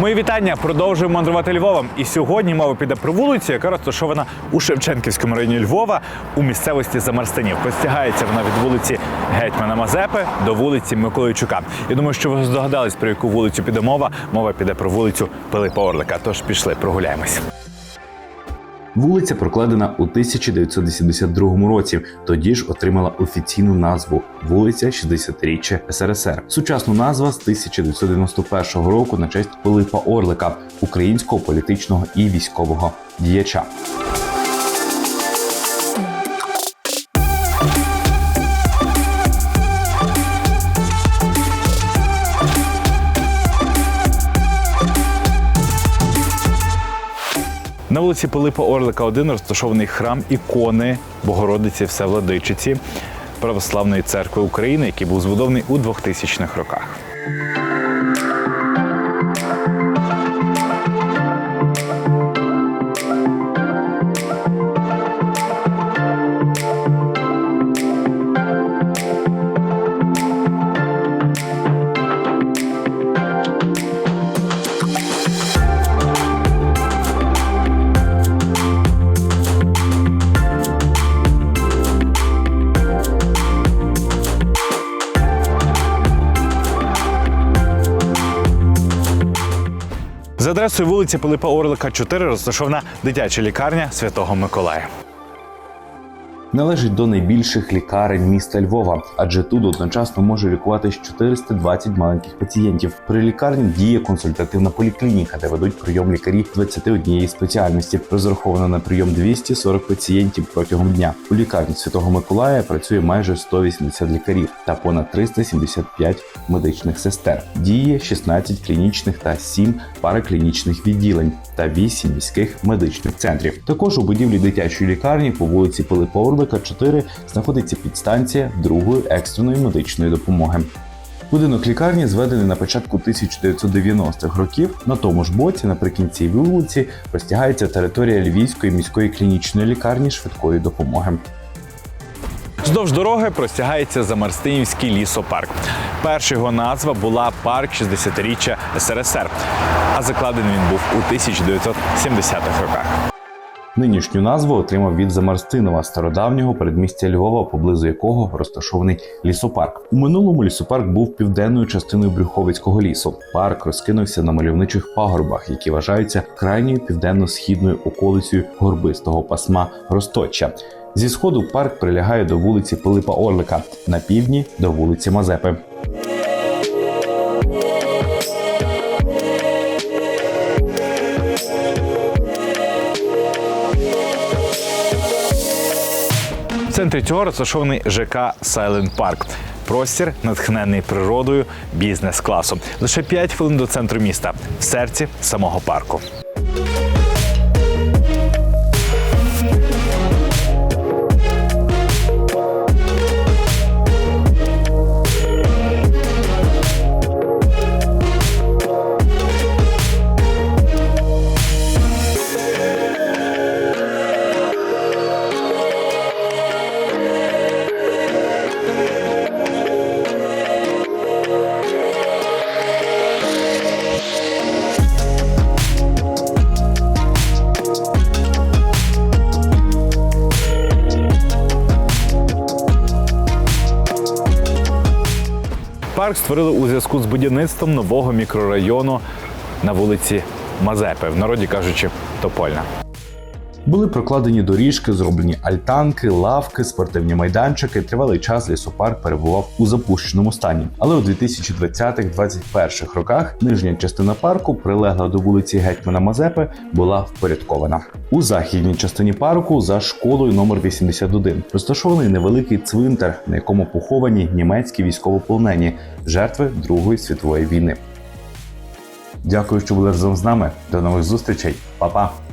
Мої вітання. Продовжуємо мандрувати Львовом. І сьогодні мова піде про вулицю, яка розташована у Шевченківському районі Львова у місцевості Замарстанів. Простягається вона від вулиці Гетьмана Мазепи до вулиці Миколайчука. Я думаю, що ви здогадались, про яку вулицю піде мова. Мова піде про вулицю Пилипа Орлика. Тож пішли, прогуляємось. Вулиця прокладена у 1982 році. Тоді ж отримала офіційну назву вулиця 60-річчя СРСР. Сучасну назва з 1991 року на честь Пилипа Орлика, українського політичного і військового діяча. На вулиці Пилипа Орлика 1 розташований храм ікони Богородиці Всевладичиці Православної церкви України, який був збудований у 2000-х роках. Адресою вулиці Пилипа Орлика 4 розташована дитяча лікарня Святого Миколая. Належить до найбільших лікарень міста Львова, адже тут одночасно може лікуватись 420 маленьких пацієнтів. При лікарні діє консультативна поліклініка, де ведуть прийом лікарі 21 спеціальності. Розраховано на прийом 240 пацієнтів протягом дня. У лікарні Святого Миколая працює майже 180 лікарів та понад 375 медичних сестер. Діє 16 клінічних та 7 параклінічних відділень та 8 міських медичних центрів. Також у будівлі дитячої лікарні по вулиці Пилипа Орлика 4 знаходиться підстанція другої екстреної медичної допомоги. Будинок лікарні зведений на початку 1990-х років. На тому ж боці, наприкінці вулиці, простягається територія Львівської міської клінічної лікарні швидкої допомоги. Вздовж дороги простягається Замарстинівський лісопарк. Перша його назва була Парк 60-річчя СРСР, а закладений він був у 1970-х роках. Нинішню назву отримав від Замарстинова, стародавнього передмістя Львова, поблизу якого розташований лісопарк. У минулому лісопарк був південною частиною Брюховицького лісу. Парк розкинувся на мальовничих пагорбах, які вважаються крайньою південно-східною околицею горбистого пасма Росточчя. Зі сходу парк прилягає до вулиці Пилипа Орлика, на півдні до вулиці Мазепи. Центрі цього розташований ЖК Silent Park. Простір, натхнений природою бізнес-класом. Лише 5 хвилин до центру міста, в серці самого парку. Парк створили у зв'язку з будівництвом нового мікрорайону на вулиці Мазепи, в народі кажучи, Топольна. Були прокладені доріжки, зроблені альтанки, лавки, спортивні майданчики. Тривалий час лісопарк перебував у запущеному стані. Але у 2020-2021 роках нижня частина парку, прилегла до вулиці Гетьмана Мазепи, була впорядкована. У західній частині парку за школою номер 81 розташований невеликий цвинтар, на якому поховані німецькі військовополонені жертви Другої світової війни. Дякую, що були разом з нами. До нових зустрічей, Па-па!